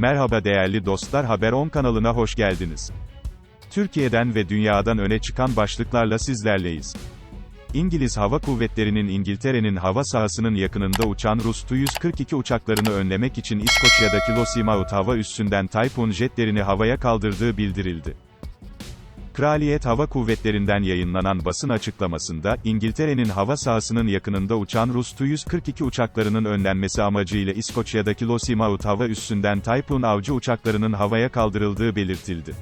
Merhaba değerli dostlar Haber 10 kanalına hoş geldiniz. Türkiye'den ve dünyadan öne çıkan başlıklarla sizlerleyiz. İngiliz Hava Kuvvetleri'nin İngiltere'nin hava sahasının yakınında uçan Rus Tu-142 uçaklarını önlemek için İskoçya'daki Lossiemouth hava üssünden Typhoon jetlerini havaya kaldırdığı bildirildi. Kraliyet Hava Kuvvetleri'nden yayınlanan basın açıklamasında, İngiltere'nin hava sahasının yakınında uçan Rus Tu-142 uçaklarının önlenmesi amacıyla İskoçya'daki Lossiemouth hava üssünden Typhoon avcı uçaklarının havaya kaldırıldığı belirtildi.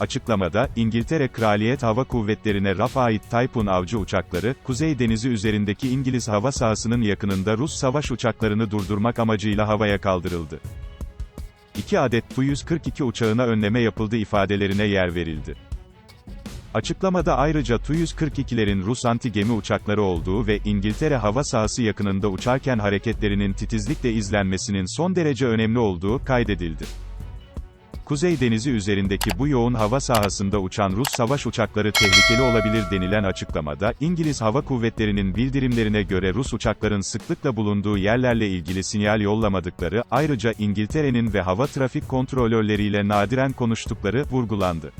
Açıklamada, İngiltere Kraliyet Hava Kuvvetleri'ne RAF ait Typhoon avcı uçakları, Kuzey Denizi üzerindeki İngiliz hava sahasının yakınında Rus savaş uçaklarını durdurmak amacıyla havaya kaldırıldı. 2 adet Tu-142 uçağına önleme yapıldı ifadelerine yer verildi. Açıklamada ayrıca Tu-142'lerin Rus anti-gemi uçakları olduğu ve İngiltere hava sahası yakınında uçarken hareketlerinin titizlikle izlenmesinin son derece önemli olduğu kaydedildi. Kuzey Denizi üzerindeki bu yoğun hava sahasında uçan Rus savaş uçakları tehlikeli olabilir denilen açıklamada, İngiliz Hava Kuvvetleri'nin bildirimlerine göre Rus uçakların sıklıkla bulunduğu yerlerle ilgili sinyal yollamadıkları, ayrıca İngiltere'nin ve hava trafik kontrolörleriyle nadiren konuştukları vurgulandı.